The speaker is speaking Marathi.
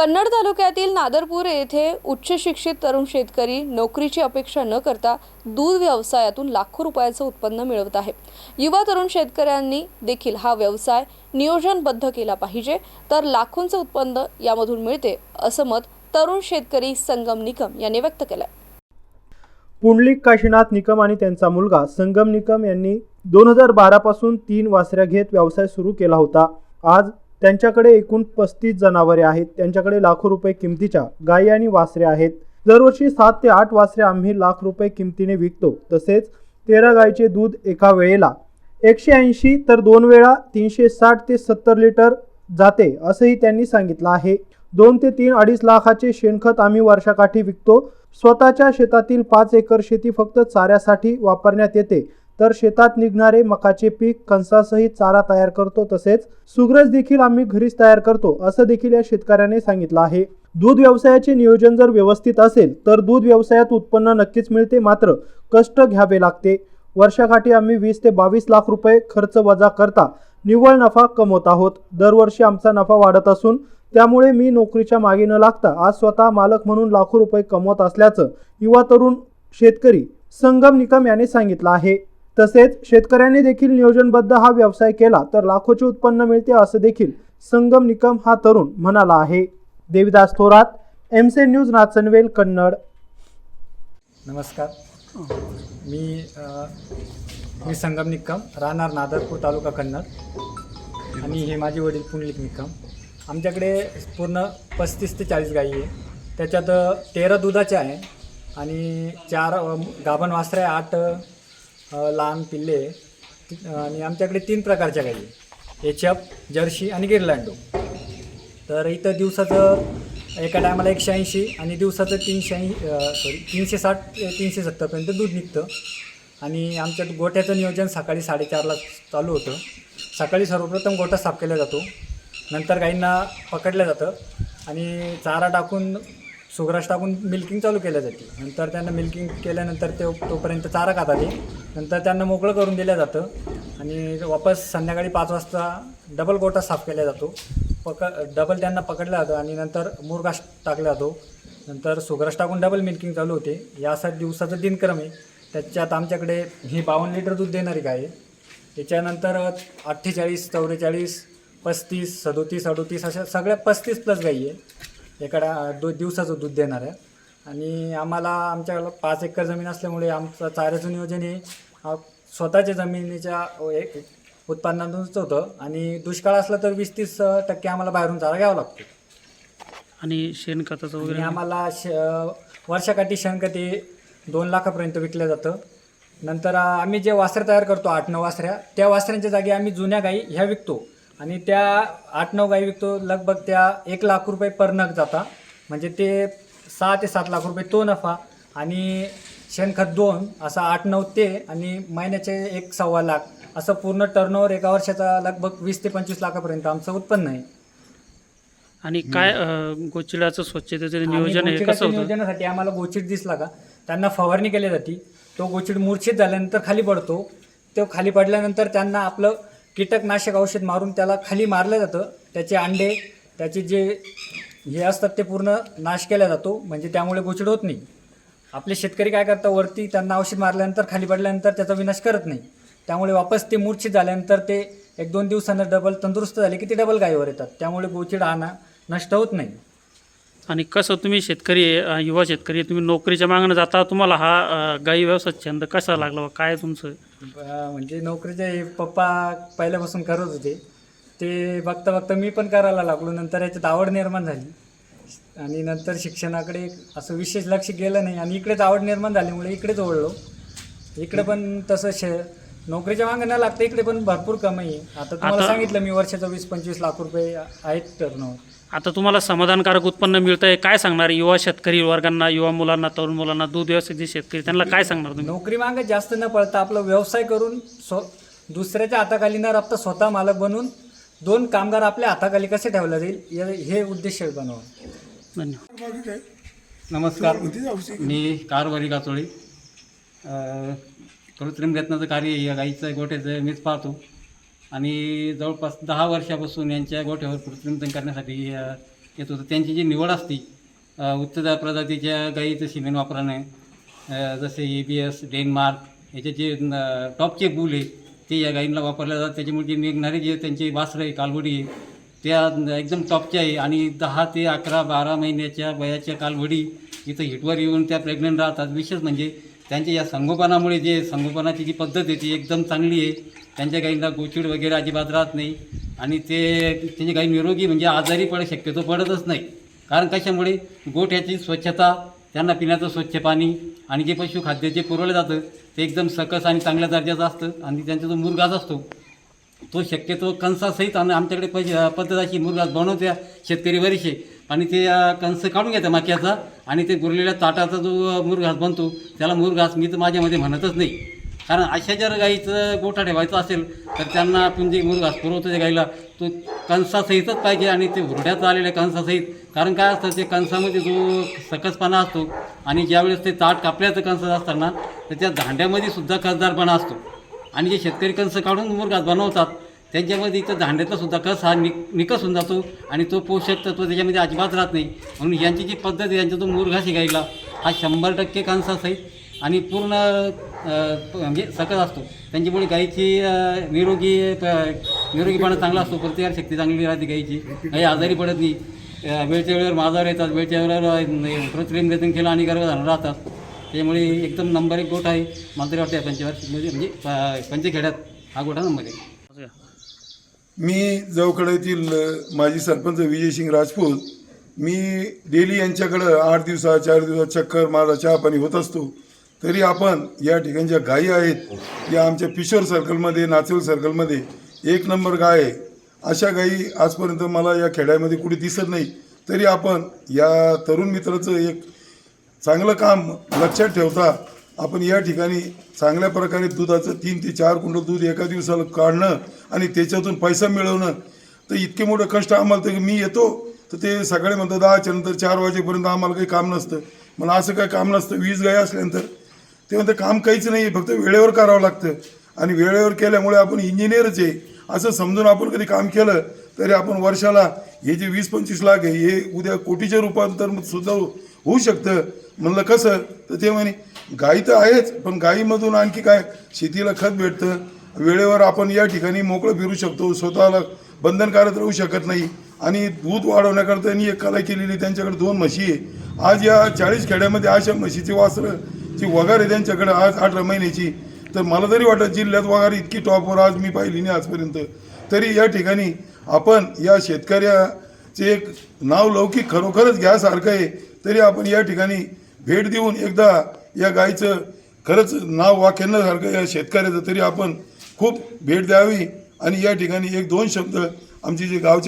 कन्नड तालुक्यातील नादरपूर येथे उच्च शिक्षित तरुण शेतकरी नोकरीची अपेक्षा न करता दूध व्यवसायातून लाखो रुपयाचं उत्पन्न मिळवत आहे. युवा तरुण शेतकऱ्यांनी देखील हा व्यवसाय नियोजनबद्ध केला पाहिजे तर लाखोंचं उत्पन्न यामधून मिळते असं मत तरुण शेतकरी संगम निकम यांनी व्यक्त केलं पुंडलिक काशीनाथ निकम आणि त्यांचा मुलगा संगम निकम यांनी दोन हजार बारापासून तीन वासऱ्या घेत व्यवसाय सुरू केला होता. आज त्यांच्याकडे एकूण पस्तीस जनावरे आहेत. त्यांच्याकडे लाखो रुपये किमतीच्या गायी आणि वासरे आहेत. दरवर्षी सात ते आठ वासरे आम्ही लाख रुपये किमतीने विकतो. तसेच तेरा गायीचे दूध एका वेळेला एकशे ऐंशी तर दोन वेळा तीनशे साठ ते सत्तर लिटर जाते असंही त्यांनी सांगितलं आहे. दोन ते तीन अडीच लाखाचे शेणखत आम्ही वर्षाकाठी विकतो. स्वतःच्या शेतातील पाच एकर शेती फक्त चाऱ्यासाठी वापरण्यात येते. तर शेतात निघणारे मकाचे पीक कणसासहित चारा तयार करतो तसेच सुग्रज देखील आम्ही घरीच तयार करतो असं देखील या शेतकऱ्याने सांगितलं आहे. दूध व्यवसायाचे नियोजन जर व्यवस्थित असेल तर दूध व्यवसायात उत्पन्न नक्कीच मिळते मात्र कष्ट घ्यावे लागते. वर्षाकाठी आम्ही वीस ते बावीस लाख रुपये खर्च वजा करता निव्वळ नफा कमवत आहोत. दरवर्षी आमचा नफा वाढत असून त्यामुळे मी नोकरीच्या मागे न लागता आज स्वतः मालक म्हणून लाखो रुपये कमवत असल्याचं युवा तरुण शेतकरी संगम निकम याने सांगितलं आहे. तसेच शेतकऱ्यांनी देखील नियोजनबद्ध हा व्यवसाय केला तर लाखोचे उत्पन्न मिळते असं देखील संगम निकम हा तरुण म्हणाला आहे. देविदास थोरात एमसे न्यूज नाचनवेल कन्नड. नमस्कार. मी अ, मी संगम निकम राहणार नादरपूर तालुका कन्नड. आणि हे माझे वडील पुंडलिक निकम. आमच्याकडे पूर्ण पस्तीस ते चाळीस गाई आहे त्याच्यात तेरा दुधाचे आहे आणि चार गाभण वासरे आहे, आठ लहान पिल्ले आणि आमच्याकडे तीन प्रकारच्या गाई एच एचअप जर्सी आणि गिरलँडो. तर इथं दिवसाचं एका टायमाला एकशे ऐंशी आणि दिवसाचं तीनशे ऐं सॉरी तीनशे साठ तीनशे सत्तरपर्यंत दूध निघतं. आणि आमच्यात गोठ्याचं नियोजन सकाळी साडेचारला चालू होतं. सकाळी सर्वप्रथम गोठा साफ केला जातो. नंतर गाईंना पकडलं जातं. आणि चारा टाकून सुग्रास टाकून मिल्किंग चालू केल्या जाते नंतर त्यांना मिल्किंग केल्यानंतर ते तोपर्यंत चारा खातात ते. नंतर त्यांना मोकळं करून दिलं जातं. आणि वापस संध्याकाळी पाच वाजता डबल गोठा साफ केला जातो. पक डबल त्यांना पकडलं जातं आणि नंतर मुरघास टाकला जातो. नंतर सुग्रास टाकून डबल मिल्किंग चालू होते. यासाठी दिवसाचं दिनक्रम आहे. त्याच्यात आमच्याकडे ही बावन्न लिटर दूध देणारी गाय आहे. त्याच्यानंतर अठ्ठेचाळीस चौवेचाळीस पस्तीस सदोतीस अडोतीस अशा सगळ्या पस्तीस प्लस गाई आहे. एखाद्या दो दिवसाचं दूध देणार आहे. आणि आम्हाला आमच्याकडं पाच एकर जमीन असल्यामुळे आमचं चाऱ्याचं नियोजन हे स्वतःच्या जमिनीच्या एक उत्पन्नातूनच होतं. आणि दुष्काळ असला तर वीस तीस टक्के आम्हाला बाहेरून चारा घ्यावा लागतो. आणि शेणखताचं वगैरे? आम्हाला श वर्षाकाठी शेणखत हे दोन लाखापर्यंत विकलं जातं. नंतर आम्ही जे वासरे तयार करतो आठ नऊ वासऱ्या त्या वासऱ्यांच्या जागी आम्ही जुन्या गाई ह्या विकतो. आणि त्या आठ नऊ गाई विकतो. लगभग त्या एक लाख रुपये पर नग जाता. म्हणजे ते सहा ते सात लाख रुपये तो नफा आणि शेणखत दोन असा आठ नऊ ते आणि महिन्याचे एक सव्वा लाख. असं पूर्ण टर्नओव्हर एका वर्षाचा लगभग वीस ते पंचवीस लाखापर्यंत आमचं उत्पन्न आहे. आणि काय गोचिडाचं स्वच्छतेचं नियोजन गोचिडाच्या कसं होतं? नियोजनासाठी आम्हाला गोचिड दिसला का? त्यांना फवारणी केली जाते. तो गोचिड मूर्छित झाल्यानंतर खाली पडतो. तो खाली पडल्यानंतर त्यांना आपलं कीटकनाशक औषध मारून त्याला खाली मारलं जातं. त्याचे अंडे त्याचे जे हे असतात ते पूर्ण नाश केला जातो. म्हणजे त्यामुळे गोचिड होत नाही. आपले शेतकरी काय करतात वरती त्यांना औषध मारल्यानंतर खाली पडल्यानंतर त्याचा विनाश करत नाही. त्यामुळे वापस ते मूर्छित झाल्यानंतर ते एक दोन दिवसानं डबल तंदुरुस्त झाले की ते डबल गायीवर येतात. त्यामुळे गोचिड आणा नष्ट होत नाही. आणि कसं तुम्ही शेतकरी आहे, युवा शेतकरी आहे, तुम्ही नोकरीच्या मागणं जाता तुम्हाला हा अं, गाई व्यवसाय छंद कसा लागला? काय तुमचं? ब- म्हणजे नोकरीचे हे पप्पा पहिल्यापासून करत होते. ते बघता बघता मी पण करायला लागलो. नंतर याच्यात आवड निर्माण झाली. आणि नंतर शिक्षणाकडे असं विशेष लक्ष गेलं नाही. आणि इकडेच आवड निर्माण झाल्यामुळे इकडेच ओढलो. इकडे पण तसं शे नोकरीच्या मागं न लागतं इकडे पण भरपूर कमाई आहे. आता तुम्हाला आता- सांगितलं मी वर्षाचं वीस पंचवीस लाख रुपये आहेत टर्नओव्हर आता तुम्हाला समाधानकारक उत्पन्न मिळतं आहे काय सांगणार? युवा शेतकरी वर्गांना युवा मुलांना तरुण मुलांना दूध व्यवसाय जे शेतकरी त्यांना काय सांगणार तुम्ही? नोकरी मागे जास्त न पळता आपला व्यवसाय करून स्व दुसऱ्याच्या हाताखाली न राबता स्वतः मालक बनून दोन कामगार आपल्या हाताखाली कसे ठेवला जाईल या- हे उद्देश बनवा धन्यवाद. नमस्कार. मी कारभारी काचोळी अ, कृत्रिम रत्नाचं कार्य या गाईचं गोठ्याचं मीच पाहतो. आणि जवळपास दहा वर्षापासून यांच्या गोठ्यावर कृत्रिमतन करण्यासाठी येत होतं. त्यांची जी निवड असती उच्च प्रजातीच्या गाईचं सिमेंट वापराने जसे ए बी एस डेन्मार्क याचे जे टॉपचे बुल आहे ते या गाईंना वापरले जातात. त्याच्यामुळे जे निघणारे जे त्यांचे वासरं आहे कालवडी आहे त्या एकदम टॉपच्या आहे. आणि दहा ते अकरा बारा महिन्याच्या वयाच्या कालवडी इथं हिटवर येऊन त्या प्रेग्नंट राहतात. विशेष म्हणजे त्यांच्या या संगोपनामुळे जे संगोपनाची जी पद्धत आहे ती एकदम चांगली आहे. त्यांच्या गाईंना गोचिड वगैरे अजिबात राहत नाही. आणि ते त्यांची गाई निरोगी म्हणजे आजारी पड शक्यतो पडतच नाही. कारण कशामुळे? गोठ्याची स्वच्छता त्यांना पिण्याचं स्वच्छ पाणी आणि जे पशुखाद्य जे पुरवलं जातं ते एकदम सकस आणि चांगल्या दर्जाचं असतं आणि त्यांचा जो मुरगाज असतो तो शक्यतो कंसासहित आणि आमच्याकडे पैसे पद्धत अशी मुरगाज बनवत्या. शेतकरी बरेचसे. आणि ते कंस काढून घेतात मक्याचा आणि ते गुरलेल्या ताटाचा जो मुरघास बनतो त्याला मुरघास मी तर माझ्यामध्ये म्हणतच नाही. कारण अशा जर गाईचं गोठा ठेवायचा असेल तर त्यांना आपण जे मुरघास पुरवतो त्या गाईला तो कंसासहितच पाहिजे आणि ते हुरड्यात आलेल्या कंसासहित कारण काय असतं ते कंसामध्ये जो सकसपणा असतो आणि ज्यावेळेस ते ताट कापल्याचं कंस असताना तर त्या दांड्यामध्ये सुद्धा कसदारपणा असतो. आणि जे शेतकरी कंस काढून मुरघास बनवतात त्यांच्यामध्ये इथं धांड्याचा सुद्धा कस हा निक निकस होऊन जातो आणि तो पोषक तत्व त्याच्यामध्ये अजिबात राहत नाही. म्हणून यांची जी पद्धत आहे यांचा तो मुरघा शिकायला हा शंभर टक्के कंसासहित आणि पूर्ण प- म्हणजे सकस असतो. त्यांच्यामुळे गाईची निरोगी निरोगीपणा चांगला असतो. प्रतिकार शक्ती चांगली राहते गाईची. काही आजारी पडत नाही. वेळच्या वेळेवर माझावर येतात वेळच्या वेळेवर कृत्रिम रेतन केलं आणि गर्भधारण राहतात. त्यामुळे एकदम नंबर एक गोट आहे. मला तरी वाटते पंचवार्षिकमध्ये म्हणजे प- पंचखेड्यात हा गोठा नंबर आहे मी जवकडे येथील माजी सरपंच विजयसिंग राजपूत मी डेली यांच्याकडं आठ दिवसात चार दिवसात चक्कर माझा चहा पाणी होत असतो. तरी आपण या ठिकाणी ज्या गायी आहेत या आमच्या पिशोर सर्कलमध्ये नाचेल सर्कलमध्ये एक नंबर गाय आहे. अशा गायी आजपर्यंत मला या खेड्यामध्ये कुठे दिसत नाही. तरी आपण या तरुण मित्राचं एक चांगलं काम लक्षात ठेवता आपण या ठिकाणी चांगल्या प्रकारे दुधाचं तीन ते चार कुंटल दूध एका दिवसाला काढणं आणि त्याच्यातून पैसा मिळवणं तर इतके मोठं कष्ट आम्हाला तर मी येतो तर ते सकाळी म्हणतात दहाच्या नंतर चार वाजेपर्यंत आम्हाला काही काम नसतं. मला असं काही काम नसतं वीज गाय असल्यानंतर. ते म्हणतं काम काहीच नाही आहे फक्त वेळेवर करावं लागतं. आणि वेळेवर केल्यामुळे आपण इंजिनियरच आहे. असं समजून आपण कधी काम केलं तरी आपण वर्षाला हे जे वीस पंचवीस लाख आहे हे उद्या कोटीचे रूपांतर सुद्धा होऊ शकतं. म्हणलं कसं? तर ते म्हणे गाई तर आहेच पण गाईमधून आणखी काय? शेतीला खत भेटतं. वेळेवर आपण या ठिकाणी मोकळं फिरू शकतो. स्वतःला बंधनकारक राहू शकत नाही. आणि दूध वाढवण्याकरता त्यांनी एक कला केलेली त्यांच्याकडे दोन म्हशी आहे. आज या चाळीस खेड्यामध्ये अशा म्हशीची वासरं जी वगार आहे त्यांच्याकडे आज अठरा महिन्याची. तर मला तरी वाटत जिल्ह्यात वगार इतकी टॉपवर आज मी पाहिली नाही आजपर्यंत. तरी या ठिकाणी आपण या शेतकऱ्या चे एक नाव लौकिक खरोखरच घ्यासारखं आहे तरी आपण या ठिकाणी भेट देऊन एकदा या गायीचं खरंच नाव वाक्यांनासारखं या शेतकऱ्याचं तरी आपण खूप भेट द्यावी आणि या ठिकाणी एक दोन शब्द आमचे जे गावचे